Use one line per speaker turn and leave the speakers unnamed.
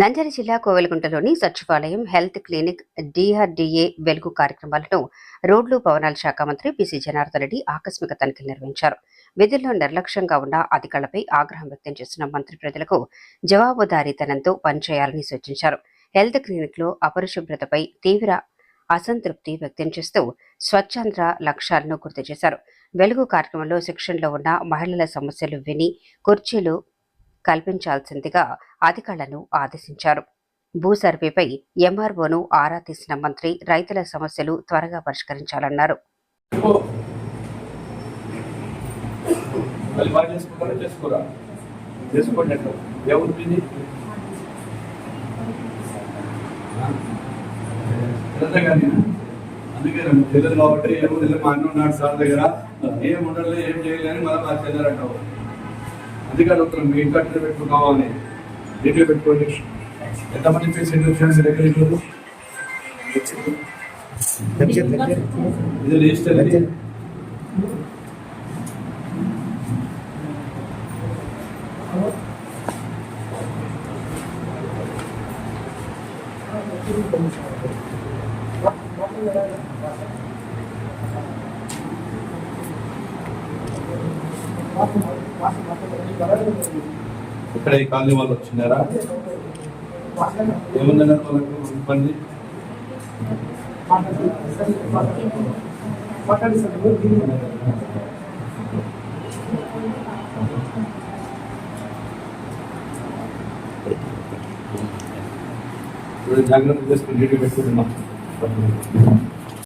నంద్యాల జిల్లా కోవెలగుంటలోని సచివాలయం health clinic DRDA వెలుగు కార్యక్రమాలను రోడ్లు భవనాల శాఖ మంత్రి పిసి జనార్దన్ రెడ్డి ఆకస్మిక తనిఖీలు నిర్వహించారు. విధుల్లో నిర్లక్ష్యంగా ఉన్న అధికారులపై ఆగ్రహం వ్యక్తం చేస్తున్న మంత్రి ప్రజలకు జవాబుదారీతనంతో పనిచేయాలని సూచించారు. హెల్త్ క్లినిక్లో అపరిశుభ్రతపై తీవ్ర అసంతృప్తి వ్యక్తం చేస్తూ స్వచ్ఛంద లక్ష్యాలను గుర్తు చేశారు. వెలుగు కార్యక్రమంలో శిక్షణలో ఉన్న మహిళల సమస్యలు విని కుర్చీలు కల్పించాల్సిందిగా అధికారులను ఆదేశించారు. భూ సర్వేపై ఎంఆర్ఓను ఆరా తీసిన మంత్రి రైతుల సమస్యలు త్వరగా పరిష్కరించాలన్నారు.
అందుకే నాకు తెలియదు కాబట్టి ఏమో తెలియదు మా అన్న ఉన్నాడు సార్ దగ్గర. ఏం ఏం చేయలేని మళ్ళీ మా అందుకే అడుగుతున్నాం మీ ఇంట్లో అట్లా పెట్టుకున్నావా అని నీట్గా పెట్టుకోండి ఎంతమంది పేషెంట్ వచ్చారు మీ దగ్గర ఇప్పుడు ఇది రిజిస్టర్ అది. ఇక్కడ ఈ కాలనీ వాళ్ళు వచ్చినారా? ఏముందన్నారు వాళ్ళకు ఇబ్బంది? ఇప్పుడు జాగ్రత్త చేసుకుని నీట్గా పెట్టుకుంటున్నాం.